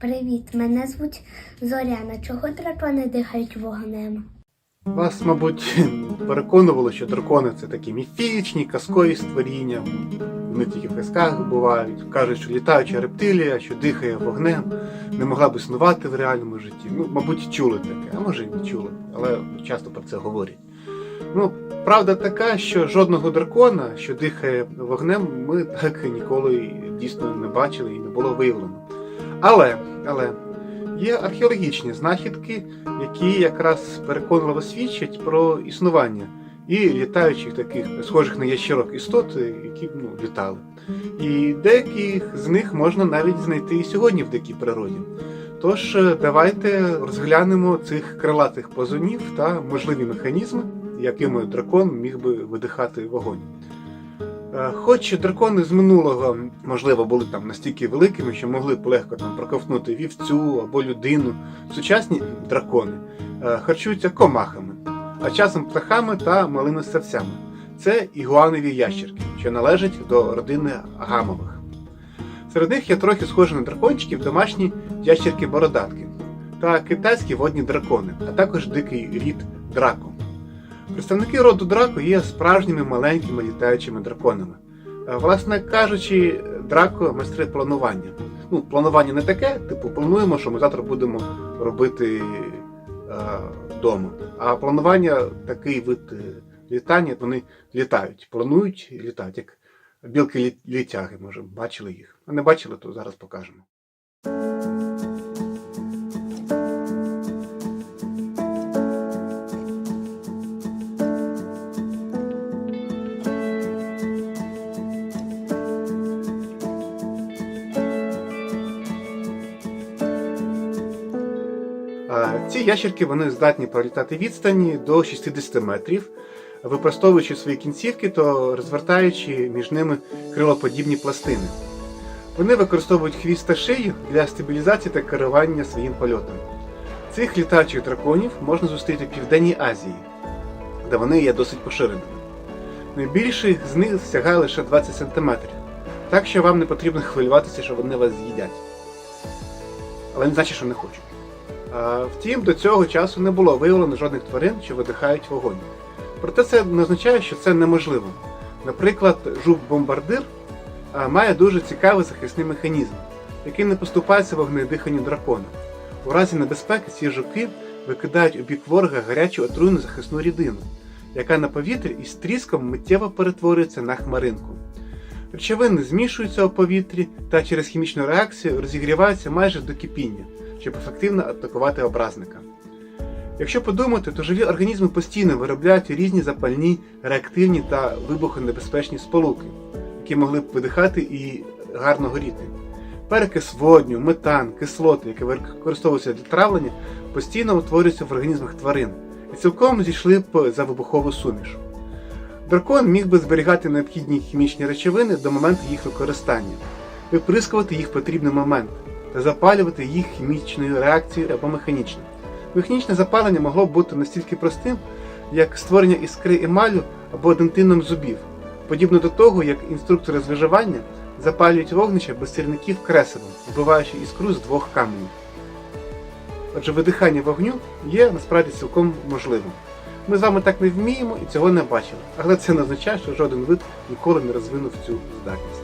Привіт, мене звуть Зоряна. Чого дракони дихають вогнем? Вас, мабуть, переконувало, що дракони це такі міфічні, казкові створіння. Вони тільки в казках бувають. Кажуть, що літаюча рептилія, що дихає вогнем, не могла б існувати в реальному житті. Ну, мабуть, чули таке, а може і не чули, але часто про це говорять. Ну, правда така, що жодного дракона, що дихає вогнем, ми так ніколи дійсно не бачили і не було виявлено. Але, але є археологічні знахідки, які якраз переконливо свідчать про існування і літаючих таких схожих на ящерок істот, які ну, літали. І деяких з них можна навіть знайти і сьогодні в дикій природі. Тож е, давайте розглянемо цих крилатих позунів та можливі механізми, якими дракон міг би видихати вогонь. Е, Хоч дракони з минулого, можливо, були там настільки великими, що могли б легко там проковтнути вівцю або людину, сучасні дракони е, харчуються комахами, а часом птахами та малими савцями. Це ігуанові ящерки, що належать до родини гамових. Серед них є трохи схожі на дракончиків домашні ящерки-бородатки та китайські водні дракони, а також дикий рід драко. Представники роду Драко є справжніми маленькими літаючими драконами. Е, Власне кажучи, Драко майстри планування. Ну, планування не таке, типу, плануємо, що ми завтра будемо робити е, вдома. А планування такий вид е, літання, вони літають, планують і літають, як білки літяги, може, бачили їх. А не бачили, то зараз покажемо. Ці ящерки вони здатні пролітати відстані до 60 метрів, використовуючи свої кінцівки то розвертаючи між ними крилоподібні пластини. Вони використовують хвіст та шию для стабілізації та керування своїм польотом. Цих літаючих драконів можна зустріти в Південній Азії, де вони є досить поширеними. Найбільший з них сягає лише 20 см, так що вам не потрібно хвилюватися, що вони вас з'їдять. Але не значить, що не хочуть. Втім, до цього часу не було виявлено жодних тварин, що видихають вогонь. Проте це не означає, що це неможливо. Наприклад, жук-бомбардир має дуже цікавий захисний механізм, який не поступається вогнедиханню дракона. У разі небезпеки ці жуки викидають у бік ворога гарячу отруйну захисну рідину, яка на повітрі із тріском миттєво перетворюється на хмаринку. Речовини змішуються у повітрі та через хімічну реакцію розігріваються майже до кипіння, щоб ефективно атакувати образника. Якщо подумати, то живі організми постійно виробляють різні запальні, реактивні та вибухонебезпечні сполуки, які могли б видихати і гарно горіти. Перекис водню, метан, кислоти, які використовуються для травлення, постійно утворюються в організмах тварин і цілком зійшли б за вибухову суміш. Дракон міг би зберігати необхідні хімічні речовини до моменту їх використання, виприскувати їх потрібний момент та запалювати їх хімічною реакцією або механічно. Механічне запалення могло б бути настільки простим, як створення іскри емалю або дентином зубів, подібно до того, як інструктори з виживання запалюють вогнище без сірників кресивом, вбиваючи іскру з двох каменів. Отже, видихання вогню є насправді цілком можливим. Ми з вами так не вміємо і цього не бачили, але це не означає, що жоден вид ніколи не розвинув цю здатність.